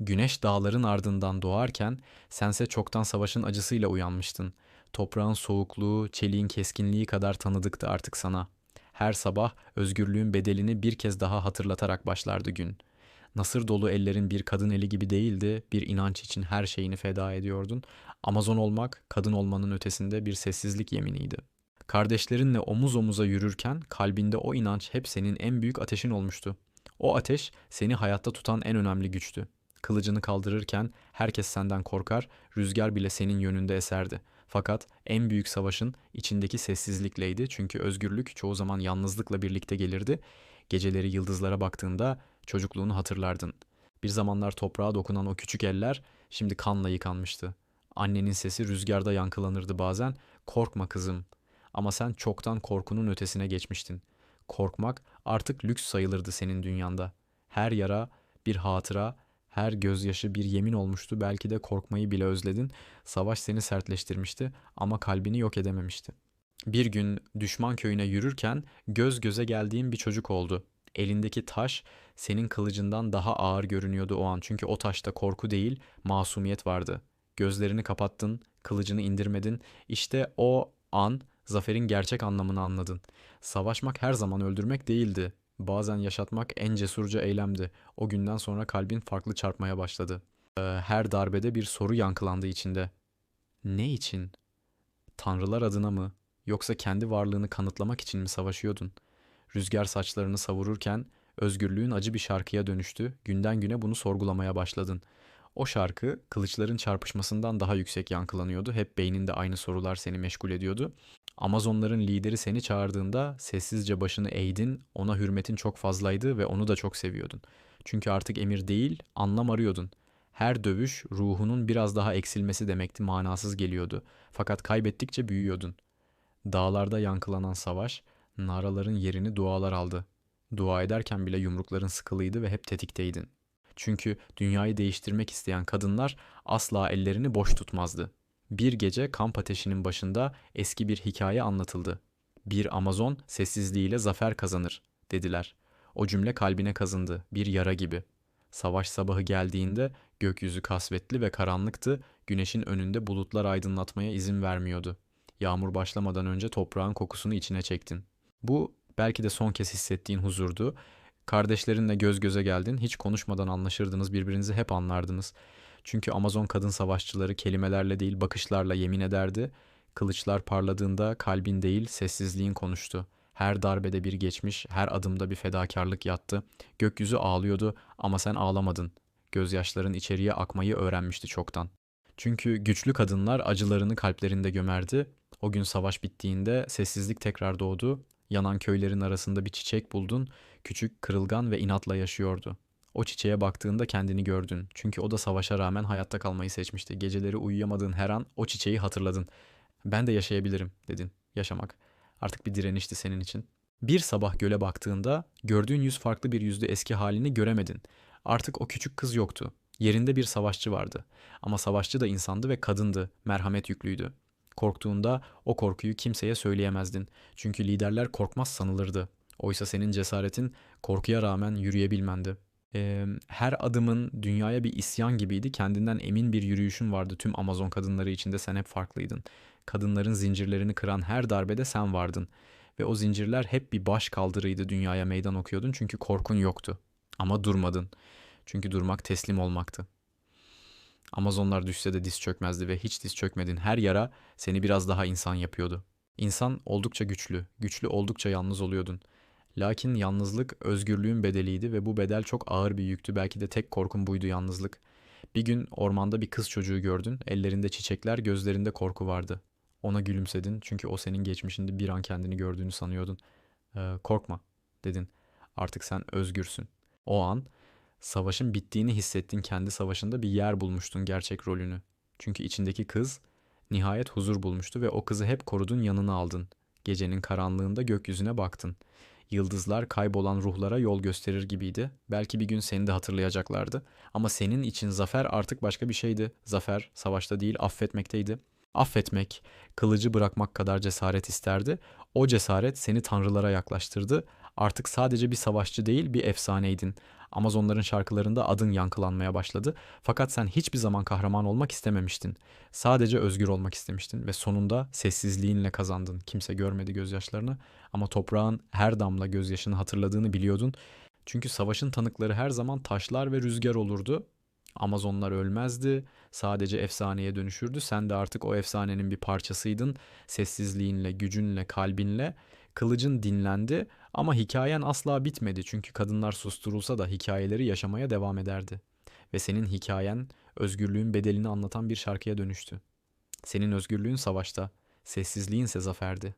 Güneş dağların ardından doğarken sense çoktan savaşın acısıyla uyanmıştın. Toprağın soğukluğu, çeliğin keskinliği kadar tanıdıktı artık sana. Her sabah özgürlüğün bedelini bir kez daha hatırlatarak başlardı gün. Nasır dolu ellerin bir kadın eli gibi değildi, bir inanç için her şeyini feda ediyordun. Amazon olmak, kadın olmanın ötesinde bir sessizlik yeminiydi. Kardeşlerinle omuz omuza yürürken kalbinde o inanç hep senin en büyük ateşin olmuştu. O ateş seni hayatta tutan en önemli güçtü. Kılıcını kaldırırken herkes senden korkar, rüzgar bile senin yönünde eserdi. Fakat en büyük savaşın içindeki sessizlikleydi çünkü özgürlük çoğu zaman yalnızlıkla birlikte gelirdi. Geceleri yıldızlara baktığında çocukluğunu hatırlardın. Bir zamanlar toprağa dokunan o küçük eller şimdi kanla yıkanmıştı. Annenin sesi rüzgarda yankılanırdı bazen. Korkma kızım. Ama sen çoktan korkunun ötesine geçmiştin. Korkmak artık lüks sayılırdı senin dünyanda. Her yara bir hatıra, her gözyaşı bir yemin olmuştu. Belki de korkmayı bile özledin. Savaş seni sertleştirmişti ama kalbini yok edememişti. Bir gün düşman köyüne yürürken göz göze geldiğin bir çocuk oldu. Elindeki taş senin kılıcından daha ağır görünüyordu o an. Çünkü o taşta korku değil, masumiyet vardı. Gözlerini kapattın, kılıcını indirmedin. İşte o an zaferin gerçek anlamını anladın. Savaşmak her zaman öldürmek değildi. Bazen yaşatmak en cesurca eylemdi. O günden sonra kalbin farklı çarpmaya başladı. Ee, her darbede bir soru yankılandı içinde. Ne için? Tanrılar adına mı? Yoksa kendi varlığını kanıtlamak için mi savaşıyordun? Rüzgar saçlarını savururken özgürlüğün acı bir şarkıya dönüştü. Günden güne bunu sorgulamaya başladın. O şarkı kılıçların çarpışmasından daha yüksek yankılanıyordu. Hep beyninde aynı sorular seni meşgul ediyordu. Amazonların lideri seni çağırdığında sessizce başını eğdin, ona hürmetin çok fazlaydı ve onu da çok seviyordun. Çünkü artık emir değil, anlam arıyordun. Her dövüş ruhunun biraz daha eksilmesi demekti, manasız geliyordu. Fakat kaybettikçe büyüyordun. Dağlarda yankılanan savaş, naraların yerini dualar aldı. Dua ederken bile yumrukların sıkılıydı ve hep tetikteydin. Çünkü dünyayı değiştirmek isteyen kadınlar asla ellerini boş tutmazdı. Bir gece kamp ateşinin başında eski bir hikaye anlatıldı. Bir Amazon sessizliğiyle zafer kazanır, dediler. O cümle kalbine kazındı, bir yara gibi. Savaş sabahı geldiğinde gökyüzü kasvetli ve karanlıktı, güneşin önünde bulutlar aydınlatmaya izin vermiyordu. Yağmur başlamadan önce toprağın kokusunu içine çektin. Bu belki de son kez hissettiğin huzurdu. Kardeşlerinle göz göze geldin, hiç konuşmadan anlaşırdınız, birbirinizi hep anlardınız. Çünkü Amazon kadın savaşçıları kelimelerle değil bakışlarla yemin ederdi. Kılıçlar parladığında kalbin değil sessizliğin konuştu. Her darbede bir geçmiş, her adımda bir fedakarlık yattı. Gökyüzü ağlıyordu ama sen ağlamadın. Gözyaşların içeriye akmayı öğrenmişti çoktan. Çünkü güçlü kadınlar acılarını kalplerinde gömerdi. O gün savaş bittiğinde sessizlik tekrar doğdu. Yanan köylerin arasında bir çiçek buldun. Küçük, kırılgan ve inatla yaşıyordu. O çiçeğe baktığında kendini gördün. Çünkü o da savaşa rağmen hayatta kalmayı seçmişti. Geceleri uyuyamadığın her an o çiçeği hatırladın. Ben de yaşayabilirim dedin. Yaşamak. Artık bir direnişti senin için. Bir sabah göle baktığında gördüğün yüz farklı bir yüzde eski halini göremedin. Artık o küçük kız yoktu. Yerinde bir savaşçı vardı. Ama savaşçı da insandı ve kadındı, merhamet yüklüydü. Korktuğunda o korkuyu kimseye söyleyemezdin. Çünkü liderler korkmaz sanılırdı. Oysa senin cesaretin korkuya rağmen yürüyebilmendi. Her adımın dünyaya bir isyan gibiydi. Kendinden emin bir yürüyüşün vardı tüm Amazon kadınları içinde sen hep farklıydın. Kadınların zincirlerini kıran her darbede sen vardın. Ve o zincirler hep bir baş kaldırıydı dünyaya meydan okuyordun çünkü korkun yoktu. Ama durmadın. Çünkü durmak teslim olmaktı. Amazonlar düşse de diz çökmezdi ve hiç diz çökmedin. Her yara seni biraz daha insan yapıyordu. İnsan oldukça güçlü, güçlü oldukça yalnız oluyordun. Lakin yalnızlık özgürlüğün bedeliydi ve bu bedel çok ağır bir yüktü. Belki de tek korkum buydu yalnızlık. Bir gün ormanda bir kız çocuğu gördün. Ellerinde çiçekler, gözlerinde korku vardı. Ona gülümsedin çünkü o senin geçmişinde bir an kendini gördüğünü sanıyordun. Ee, korkma dedin. Artık sen özgürsün. O an savaşın bittiğini hissettin kendi savaşında bir yer bulmuştun gerçek rolünü. Çünkü içindeki kız nihayet huzur bulmuştu ve o kızı hep korudun yanına aldın. Gecenin karanlığında gökyüzüne baktın. Yıldızlar kaybolan ruhlara yol gösterir gibiydi. Belki bir gün seni de hatırlayacaklardı. Ama senin için zafer artık başka bir şeydi. Zafer savaşta değil affetmekteydi. Affetmek, kılıcı bırakmak kadar cesaret isterdi. O cesaret seni tanrılara yaklaştırdı. Artık sadece bir savaşçı değil bir efsaneydin. Amazonların şarkılarında adın yankılanmaya başladı. Fakat sen hiçbir zaman kahraman olmak istememiştin. Sadece özgür olmak istemiştin ve sonunda sessizliğinle kazandın. Kimse görmedi gözyaşlarını ama toprağın her damla gözyaşını hatırladığını biliyordun. Çünkü savaşın tanıkları her zaman taşlar ve rüzgar olurdu. Amazonlar ölmezdi, sadece efsaneye dönüşürdü. Sen de artık o efsanenin bir parçasıydın. Sessizliğinle, gücünle, kalbinle. Kılıcın dinlendi ama hikayen asla bitmedi. Çünkü kadınlar susturulsa da hikayeleri yaşamaya devam ederdi. Ve senin hikayen özgürlüğün bedelini anlatan bir şarkıya dönüştü. Senin özgürlüğün savaşta, sessizliğinse zaferdi.